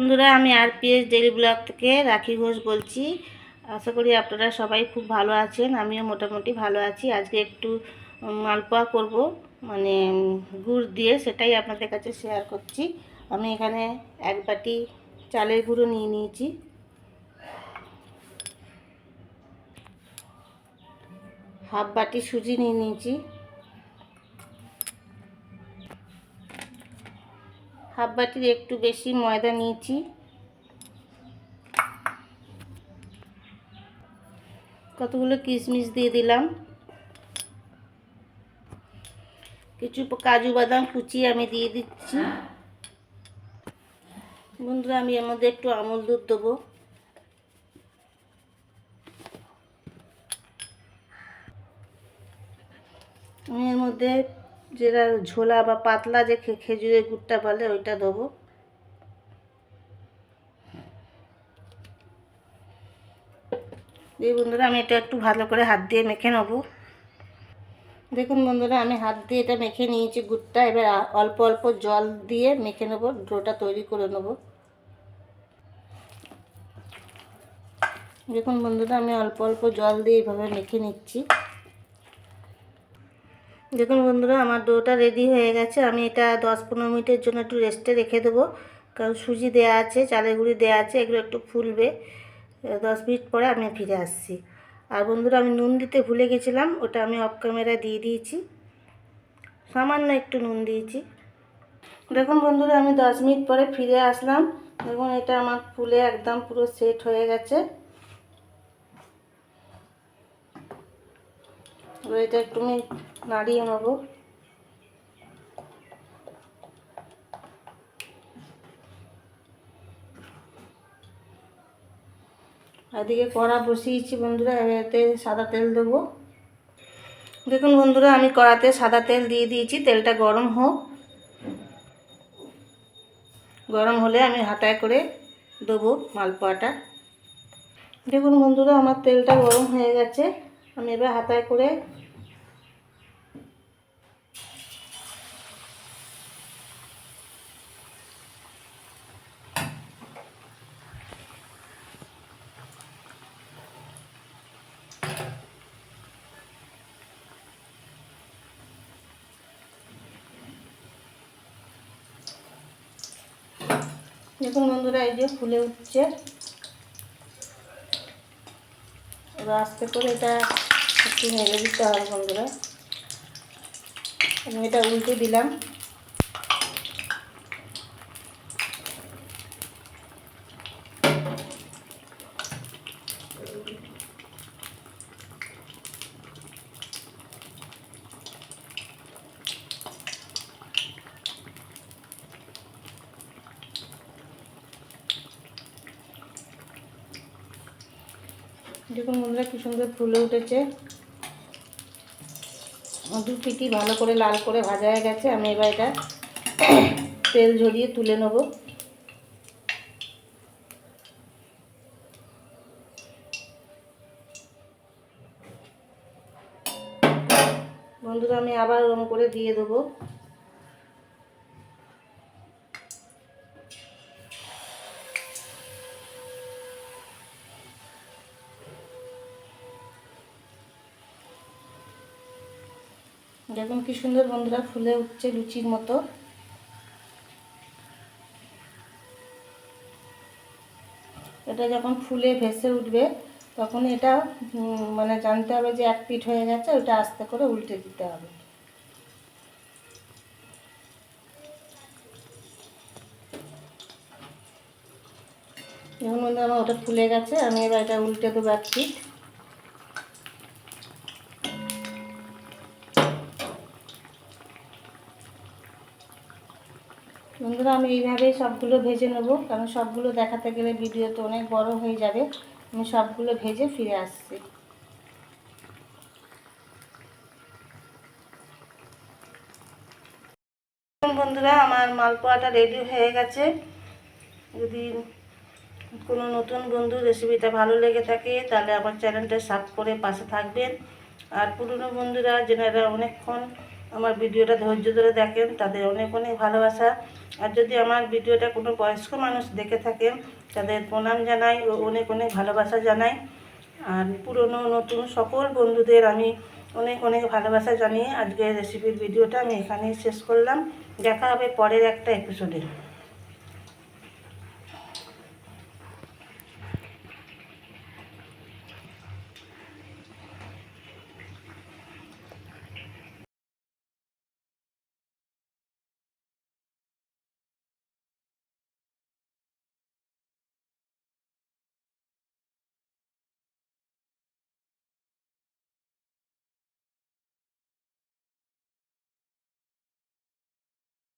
বন্ধুরা, আমি আর PS daily blog থেকে রাখি ঘোষ বলছি। আশা করি আপনারা সবাই খুব ভালো আছেন, আমিও মোটামুটি ভালো আছি। আজকে একটু মালপোয়া করব মানে গুড় দিয়ে সেটাই আপনাদের কাছে শেয়ার করছি। আমি এখানে এক বাটি চালের গুঁড়ো নিয়ে নিয়েছি। হাফ বাটি সুজি নিয়ে নিয়েছি। হাফ বাটির একটু বেশি ময়দা নিয়েছি। কতগুলো কিশমিশ দিয়ে দিলাম। কিছু কাজু বাদাম কুচিয়ে আমি দিয়ে দিচ্ছি। বন্ধুরা, আমি এর মধ্যে একটু আমুল দুধ দেবো। আমি এর মধ্যে যেটা ঝোলা বা পাতলা যে খেজুরের গুড়টা বলে, ওইটা দেবো। এই বন্ধুরা, আমি এটা একটু ভালো করে হাত দিয়ে মেখে নেব। দেখুন বন্ধুরা, আমি হাত দিয়ে এটা মেখে নিয়েছি গুড়টা। এবার অল্প অল্প জল দিয়ে মেখে নেব, ডোটা তৈরি করে নেব। দেখুন বন্ধুরা, আমি অল্প অল্প জল দিয়ে এইভাবে মেখে নিচ্ছি। দেখুন বন্ধুরা, আমার ডোটা রেডি হয়ে গেছে। আমি এটা দশ পনেরো মিনিটের জন্য একটু রেস্টে রেখে দেবো। কারণ সুজি দেওয়া আছে, চালের গুঁড়ি দেওয়া আছে, এগুলো একটু ফুলবে। দশ মিনিট পরে আমি ফিরে আসছি। আর বন্ধুরা, আমি নুন দিতে ভুলে গেছিলাম, ওটা আমি অফ ক্যামেরা দিয়ে দিয়েছি। সামান্য একটু নুন দিয়েছি। দেখুন বন্ধুরা, আমি দশ মিনিট পরে ফিরে আসলাম। দেখুন, এটা আমার ফুলে একদম পুরো সেট হয়ে গেছে। এটা একটু আমি নাড়িয়ে নেব। এদিকে কড়া বসিয়েছি বন্ধুরা এতে সাদা তেল দেবো। দেখুন বন্ধুরা, আমি কড়াতে সাদা তেল দিয়ে দিয়েছি, তেলটা গরম হোক। গরম হলে আমি হাতায় করে দেবো মালপোয়াটা। দেখুন বন্ধুরা, আমার তেলটা গরম হয়ে গেছে। আমি এবার হাতায় করে দেখুন বন্ধুরা, এই যে ফুলে উঠছে। এবার আস্তে করে এটা একটু নেড়ে দিতে হবে বন্ধুরা। আমি এটা উল্টে দিলাম। দেখুন বন্ধুরা কি সুন্দর ফুলে উঠেছে। দু পিটি ভালো করে লাল করে ভাজা হয়ে গেছে, আমি এবার এটা তেল ঝরিয়ে তুলে নেব। বন্ধুরা আমি আবার ওরম করে দিয়ে দেবো। দেখুন কি সুন্দর বন্ধুরা, ফুলে উঠছে লুচির মতো। এটা যখন ফুলে ভেসে উঠবে, তখন এটা মানে জানতে হবে যে এক পিঠ হয়ে গেছে, ওটা আস্তে করে উল্টে দিতে হবে। দেখুন বন্ধু আমার ওটা ফুলে গেছে, আমি এবার এটা উল্টে দেবো এক পিঠ। বন্ধুরা, আমি এইভাবেই সবগুলো ভেজে নেব, কারণ সবগুলো দেখাতে গেলে ভিডিও তো অনেক বড় হয়ে যাবে। আমি সবগুলো ভেজে ফিরে আসছি। বন্ধুরা, আমার মালপোয়াটা রেডি হয়ে গেছে। যদি কোনো নতুন বন্ধু রেসিপিটা ভালো লেগে থাকে, তাহলে আমার চ্যানেলটা সাব করে পাশে থাকবেন। আর পুরনো বন্ধুরা, যেনারা অনেকক্ষণ আমার ভিডিওটা ধৈর্য ধরে দেখেন, তাদের অনেক অনেক ভালোবাসা। আর যদি আমার ভিডিওটা কোনো বয়স্ক মানুষ দেখে থাকেন তাদের প্রণাম জানাই ও অনেক অনেক ভালোবাসা জানাই। আর পুরনো, নতুন সকল বন্ধুদের আমি অনেক অনেক ভালোবাসা জানিয়ে আজকের রেসিপির ভিডিওটা আমি এখানেই শেষ করলাম। দেখা হবে পরের একটা এপিসোডে